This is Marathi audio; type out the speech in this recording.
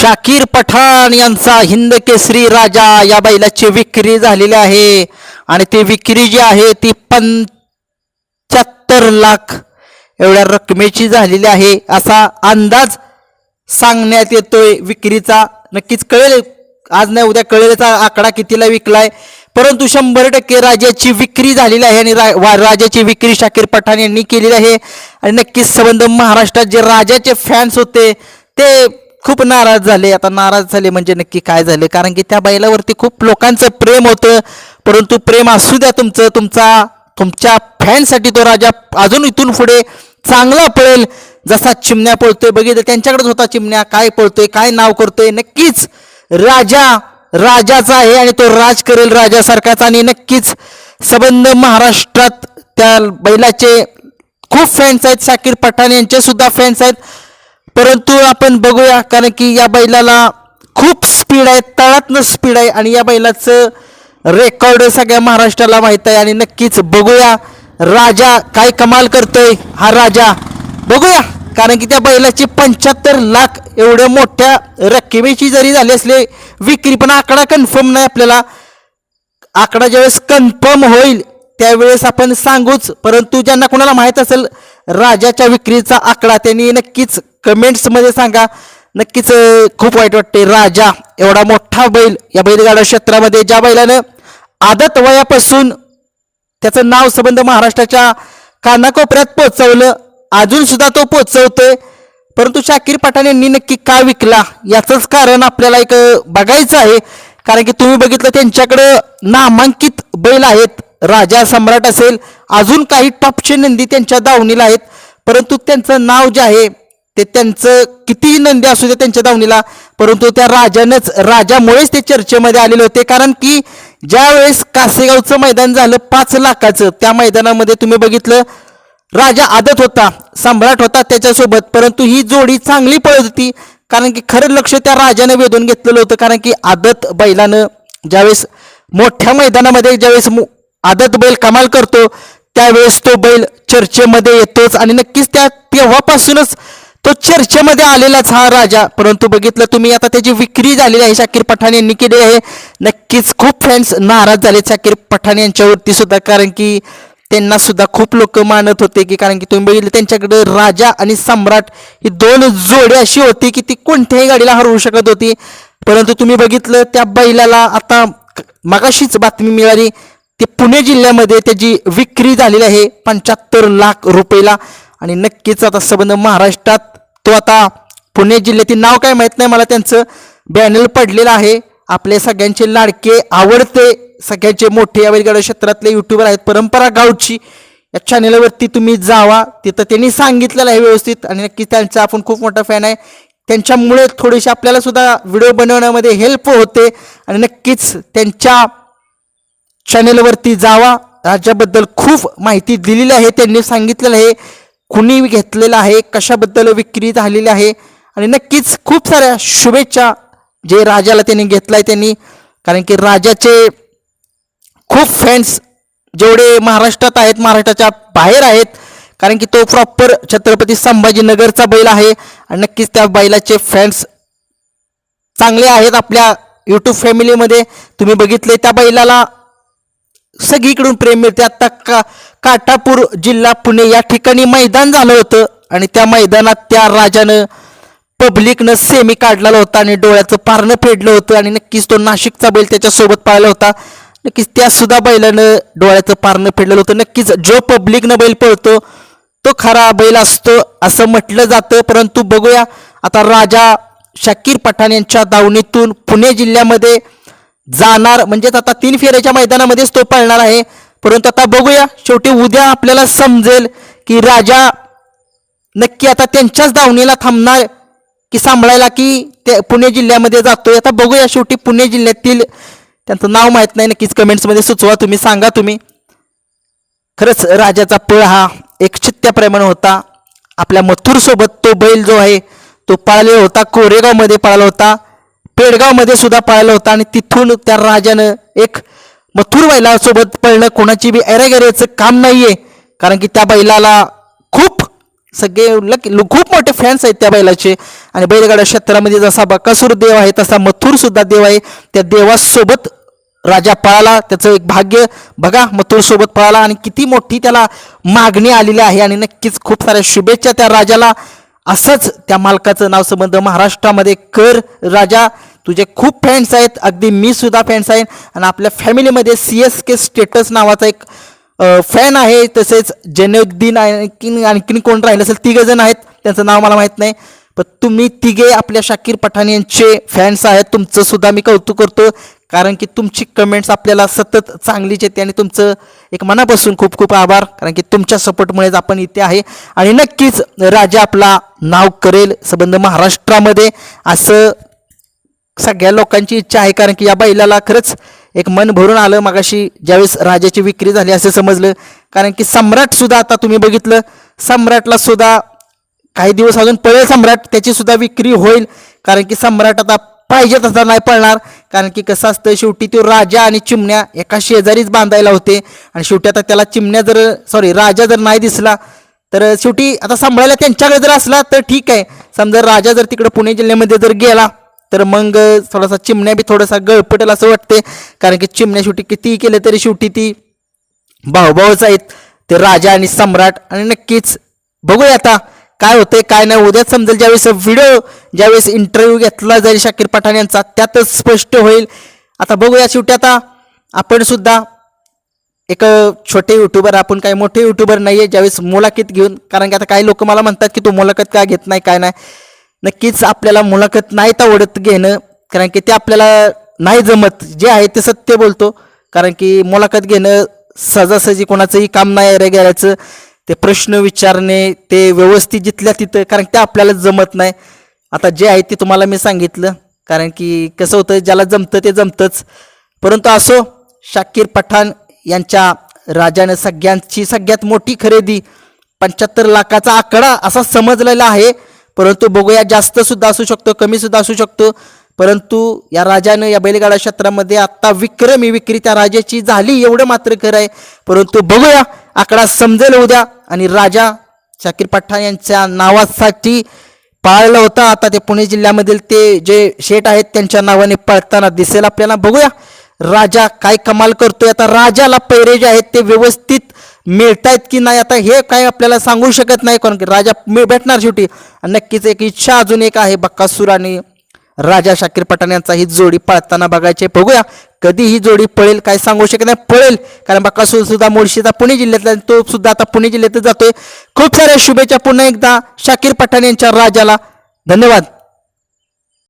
शाकीर पठाण यांचा हिंद केसरी राजा या बैलाची विक्री झालेली आहे. आणि ती विक्री जी आहे ती पंच्याहत्तर लाख एवढ्या रकमेची झालेली आहे. असा अंदाज सांगण्यात येतोय. विक्रीचा नक्कीच कळेल. आज नाही उद्या कळेलचा आकडा कितीला विकलाय. परंतु शंभर टक्के राजाची विक्री झालेली आहे आणि रा- वा- राजाची विक्री शाकीर पठाण यांनी केलेली आहे. आणि नक्कीच संबंध महाराष्ट्रात जे राजाचे फॅन्स होते ते खूप नाराज झाले. आता नाराज झाले म्हणजे नक्की काय झाले? कारण की त्या बैलावरती खूप लोकांचं प्रेम होतं. परंतु प्रेम असू द्या तुमचं. तुमचा तुमच्या फॅनसाठी तो राजा अजून इथून पुढे चांगला पळेल. जसा चिमण्या पळतोय बघितलं त्यांच्याकडेच होता चिमण्या. काय पळतोय काय नाव करतोय नक्कीच राजा राजाचा आहे आणि तो राज करेल राजासारखाच. आणि नक्कीच संबंध महाराष्ट्रात त्या बैलाचे खूप फॅन्स आहेत. शाकीर पठाण यांचे सुद्धा फॅन्स आहेत. परंतु आपण बघूया कारण की या बैलाला खूप स्पीड आहे तळातनं स्पीड आहे आणि या बैलाचं रेकॉर्ड सगळ्या महाराष्ट्राला माहीत आहे. आणि नक्कीच बघूया राजा काय कमाल करतोय हा राजा. बघूया कारण की त्या बैलाची पंच्याहत्तर लाख एवढ्या मोठ्या रकमेची जरी झाली असली विक्री पण आकडा कन्फर्म नाही आपल्याला. आकडा ज्यावेळेस कन्फर्म होईल त्यावेळेस आपण सांगूच परंतु ज्यांना कोणाला माहीत असेल राजाच्या विक्रीचा आकडा त्यांनी नक्कीच कमेंट्समध्ये सांगा. नक्कीच खूप वाईट वाटते राजा एवढा मोठा बैल या बैलगाडा क्षेत्रामध्ये ज्या बैलानं आदत वयापासून त्याचं नाव संबंध महाराष्ट्राच्या कानाकोपऱ्यात पोचवलं अजून सुद्धा तो पोचवतोय परंतु शाकीर पठाण यांनी नक्की का विकला? याचंच कारण आपल्याला एक बघायचं आहे. कारण की तुम्ही बघितलं त्यांच्याकडं नामांकित बैल आहेत. राजा सम्राट असेल अजून काही टॉपचे नंदी त्यांच्या दावणीला आहेत परंतु त्यांचं नाव जे आहे ते त्यांचं कितीही नंदी असू दे त्यांच्या दावणीला परंतु त्या राजानंच राजामुळेच ते चर्चेमध्ये आलेले होते कारण की ज्या वेळेस कासेगावचं मैदान झालं पाच लाखाचं त्या मैदानामध्ये तुम्ही बघितलं राजा आदत होता सम्राट होता त्याच्यासोबत परंतु ही जोडी चांगली पळत होती कारण की खरं लक्ष त्या राजाने वेधून घेतलेलं होतं कारण की आदत बैलानं ज्यावेळेस मोठ्या मैदानामध्ये ज्यावेळेस मु- आदत बैल कमाल करतो त्यावेळेस तो बैल चर्चेमध्ये येतोच आणि नक्कीच त्या तेव्हापासूनच तो चर्चेमध्ये आलेलाच हा राजा. परंतु बघितलं तुम्ही आता त्याची विक्री झालेली आहे शाकीर पठाण यांनी केली आहे. नक्कीच खूप फॅन्स नाराज झाले शाकीर पठाण यांच्यावरती सुद्धा कारण की त्यांना सुद्धा खूप लोक मानत होते की कारण की तुम्ही बघितलं त्यांच्याकडे राजा आणि सम्राट ही दोन जोडी अशी होती की ती कोणत्याही गाडीला हरवू शकत होती. परंतु तुम्ही बघितलं त्या बैलाला आता मगाशीच बातमी मिळाली ते पुणे जिल्ह्यामध्ये त्याची विक्री झालेली आहे पंच्याहत्तर लाख रुपयेला. आणि नक्कीच आता संबंध महाराष्ट्रात तो आता पुणे जिल्ह्यातील नाव काय माहीत नाही मला त्यांचं बॅनर पडलेलं आहे. आपले सगळ्यांचे लाडके आवडते सगळ्यांचे मोठे या क्षेत्रातले युट्यूबर आहेत परंपरा गावची. या चॅनेलवरती तुम्ही जावा तिथं त्यांनी सांगितलेलं आहे व्यवस्थित. आणि नक्कीच त्यांचा आपण खूप मोठा फॅन आहे. त्यांच्यामुळे थोडीशी आपल्याला सुद्धा व्हिडिओ बनवण्यामध्ये हेल्प होते. आणि नक्कीच त्यांच्या चॅनेलवरती जावा. राज्याबद्दल खूप माहिती दिलेली आहे. त्यांनी सांगितलेलं आहे. कुणी घेतलेलं आहे कशाबद्दल विक्री झालेली आहे. आणि नक्कीच खूप साऱ्या शुभेच्छा जे राजाला त्यांनी घेतलाय त्यांनी. कारण की राजाचे खूप फॅन्स जेवढे महाराष्ट्रात आहेत महाराष्ट्राच्या बाहेर आहेत. कारण की तो प्रॉपर छत्रपती संभाजीनगरचा बैल आहे. आणि नक्कीच त्या बैलाचे फॅन्स चांगले आहेत आपल्या यूट्यूब फॅमिलीमध्ये तुम्ही बघितले त्या बैलाला. सगळीकडून प्रेम मिळते. आता का काटापूर जिल्हा पुणे या ठिकाणी मैदान झालं होतं. आणि त्या मैदानात त्या राजानं पब्लिकनं सेमी काढलेला होता आणि डोळ्याचं पारणं फेडलं होतं. आणि नक्कीच तो नाशिकचा बैल त्याच्यासोबत पाहिला होता. नक्कीच त्यासुद्धा बैलानं डोळ्याचं पारणं फेडलेलं होतं. नक्कीच जो पब्लिकनं बैल पळतो तो खरा बैल असतो असं म्हटलं जातं. परंतु बघूया आता राजा शाकीर पठाण यांच्या दावणीतून पुणे जिल्ह्यामध्ये जाणार. म्हणजेच आता तीन फेऱ्याच्या मैदानामध्येच तो पळणार आहे. परंतु आता बघूया शेवटी उद्या आपल्याला समजेल की राजा नक्की आता त्यांच्याच धावणीला थांबणार की सांभाळायला की ते पुणे जिल्ह्यामध्ये जातोय. आता बघूया शेवटी पुणे जिल्ह्यातील त्यांचं नाव माहीत नाही. नक्कीच कमेंट्समध्ये सुचवा तुम्ही सांगा तुम्ही. खरंच राजाचा पळ हा एक चित्त्याप्रमाणे होता. आपल्या मथुरसोबत तो बैल जो आहे तो पाळलेला होता. कोरेगावमध्ये पाळला होता. पेडगावमध्ये सुद्धा पाळला होता आणि तिथून त्या राजानं एक मथुर बैलासोबत पळणं कोणाची बी एरेगेरेचं काम नाहीये. कारण की त्या बैलाला खूप सगळे लक खूप मोठे फॅन्स आहेत त्या बैलाचे. आणि बैलगाडा क्षेत्रामध्ये जसा बकासूर देव आहे तसा मथुर सुद्धा देव आहे. त्या देवासोबत राजा पळाला त्याचं एक भाग्य. बघा मथुर सोबत पळाला आणि किती मोठी त्याला मागणी आलेली आहे. आणि नक्कीच खूप साऱ्या शुभेच्छा त्या राजाला. असंच त्या मालकाचं नाव संबंध महाराष्ट्रामध्ये कर राजा तुझे खूप फॅन्स आहेत. अगदी मी सुद्धा फॅन्स आहे. आणि आपल्या फॅमिलीमध्ये सी एस के स्टेटस नावाचा एक फॅन आहे. तसेच जैनुद्दीन आणखीन आणखीन कोण राहिलं असेल? तिघ जण आहेत. त्यांचं नाव मला माहीत नाही. पण तुम्ही तिघे आपल्या शाकीर पठाण यांचे फॅन्स आहेत. तुमचं सुद्धा मी कौतुक करतो. कारण की तुमची कमेंट्स आपल्याला सतत चांगलीच येते आणि तुमचं एक मनापासून खूप खूप आभार. कारण की तुमच्या सपोर्टमुळेच आपण इथे आहे. आणि नक्कीच राजा आपला नाव करेल संबंध महाराष्ट्रामध्ये. असं सगळ्या लोकांची इच्छा आहे. कारण की या बैलाला खरंच एक मन भरून आलं. मगाशी ज्यावेळेस राजाची विक्री झाली असं समजलं. कारण की सम्राटसुद्धा आता तुम्ही बघितलं. सम्राटला सुद्धा काही दिवस अजून पळेल सम्राट त्याची सुद्धा विक्री होईल. कारण की सम्राट आता पाहिजे तसा नाही पळणार कारण की कसं असतं शेवटी तो राजा आणि चिमण्या एका शेजारीच बांधायला होते. आणि शेवटी आता त्याला चिमण्या जर सॉरी राजा जर नाही दिसला तर शेवटी आता सांभाळायला त्यांच्याकडे जर असला तर ठीक आहे. समजा राजा जर तिकडे पुणे जिल्ह्यामध्ये जर गेला तर मग थोडासा चिमण्या बी थोडासा गळपटेल असं वाटते कारण की चिमण्या शेवटी कितीही केलं तरी शेवटी ती भाऊभाऊच आहेत. ते राजा आणि सम्राट आणि नक्कीच बघूया आता. काय होतंय काय नाही उद्याच समजेल ज्यावेळेस व्हिडिओ ज्यावेळेस इंटरव्ह्यू घेतला जाईल शाकीर पठाण यांचा त्यातच स्पष्ट होईल. आता बघूया शेवटी आता आपण सुद्धा एक छोटे युट्यूबर आपण काही मोठे युट्यूबर नाही आहे ज्यावेळेस मुलाखत घेऊन कारण की आता काही लोक मला म्हणतात की तू मुलाखत का घेत नाही काय नाही. नक्कीच आपल्याला मुलाखत नाही आवडत घेणं कारण की ते आपल्याला नाही जमत जे आहे ते सत्य बोलतो. कारण की मुलाखत घेणं सहजासहजी कोणाचंही काम नाही रे घ्यायचं. ते प्रश्न विचारणे ते व्यवस्थित जिथल्या तिथं कारण ते आपल्याला जमत नाही. आता जे आहे ते तुम्हाला मी सांगितलं कारण की कसं होतं ज्याला जमतं ते जमतंच. परंतु असो शाकीर पठाण यांच्या राजानं सगळ्यांची सगळ्यात मोठी खरेदी पंच्याहत्तर लाखाचा आकडा असा समजलेला आहे. परंतु बघूया जास्त सुद्धा असू शकतो कमी सुद्धा असू शकतो. परंतु या राजानं या बैलगाडा क्षेत्रामध्ये आत्ता विक्रमी विक्री त्या राजाची झाली एवढं मात्र खरं आहे. परंतु बघूया आकडा समजेल उद्या. आणि राजा शाकीर पठाण यांच्या नावासाठी पाळलं होतं. आता ते पुणे जिल्ह्यामधील ते जे शेट आहेत त्यांच्या नावाने पळताना दिसेल आपल्याला. बघूया. राजा काय कमाल करतोय. आता राजाला पैरे जे आहेत ते व्यवस्थित मिळतायत की नाही? आता हे काय आपल्याला सांगू शकत नाही. कारण की राजा भेटणार शेवटी. आणि नक्कीच एक इच्छा अजून एक आहे बक्कासूर आणि राजा शाकीर पठाण यांचा ही जोडी पळताना बघायचे. बघूया कधी ही जोडी पळेल काय सांगू शकत नाही. पळेल कारण बक्कासूर सुद्धा मुळशीचा पुणे जिल्ह्यातला तो सुद्धा आता पुणे जिल्ह्यातच जातोय. खूप साऱ्या शुभेच्छा पुन्हा एकदा शाकीर पठाण यांच्या राजाला. धन्यवाद.